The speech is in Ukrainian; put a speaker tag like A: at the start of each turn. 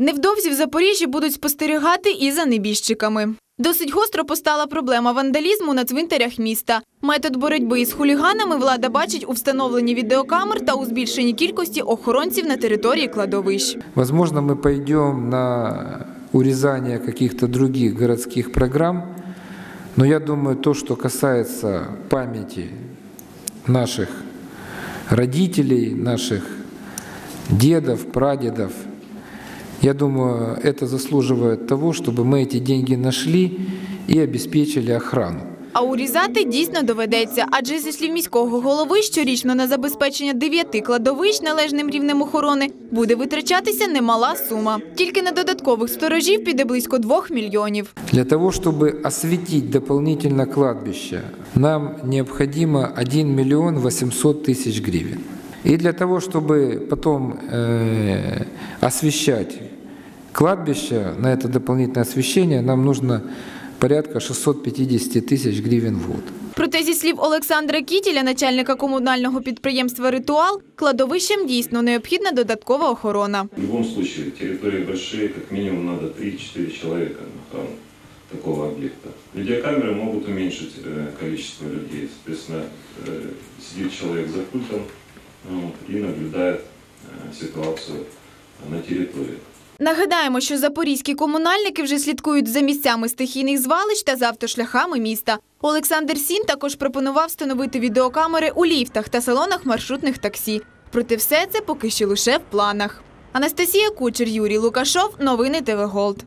A: Невдовзі в Запоріжжі будуть спостерігати і за небіжчиками. Досить гостро постала проблема вандалізму на цвинтарях міста. Метод боротьби із хуліганами влада бачить у встановленні відеокамер та у збільшенні кількості охоронців на території кладовищ.
B: Возможно, мы пойдем на урезание каких-то других городских программ, но я думаю, то, что касается памяти наших родителей, наших дедов, прадедов, я думаю, это заслуживает того, чтобы мы эти деньги нашли и обеспечили охрану.
A: А урізати дійсно доведеться, адже зі слів міського голови щорічно на забезпечення дев'яти кладовищ належним рівнем охорони буде витрачатися немала сума. Тільки на додаткових сторожів піде близько двох мільйонів.
B: Для того, чтобы осветить дополнительно кладбище, нам необходимо 1 миллион 800 тысяч гривен. И для того, чтобы потом э, освещать кладбище, на это дополнительное освещение, нам нужно порядка 650 тысяч гривен в год.
A: Проте, зі слів Олександра Кітіля, начальника комунального підприємства Ритуал, кладовищем дійсно необхідна додаткова охорона.
C: В любом случае, территории большие, как минимум надо 3-4 человека на охрану такого объекта. Видеокамеры могут уменьшить э, количество людей. Соответственно, э, сидит человек за пультом вот, и наблюдает э, ситуацию на территории.
A: Нагадаємо, що запорізькі комунальники вже слідкують за місцями стихійних звалищ та за автошляхами міста. Олександр Сін також пропонував встановити відеокамери у ліфтах та салонах маршрутних таксі. Проте все це поки що лише в планах. Анастасія Кучер, Юрій Лукашов. Новини ТВ Голд.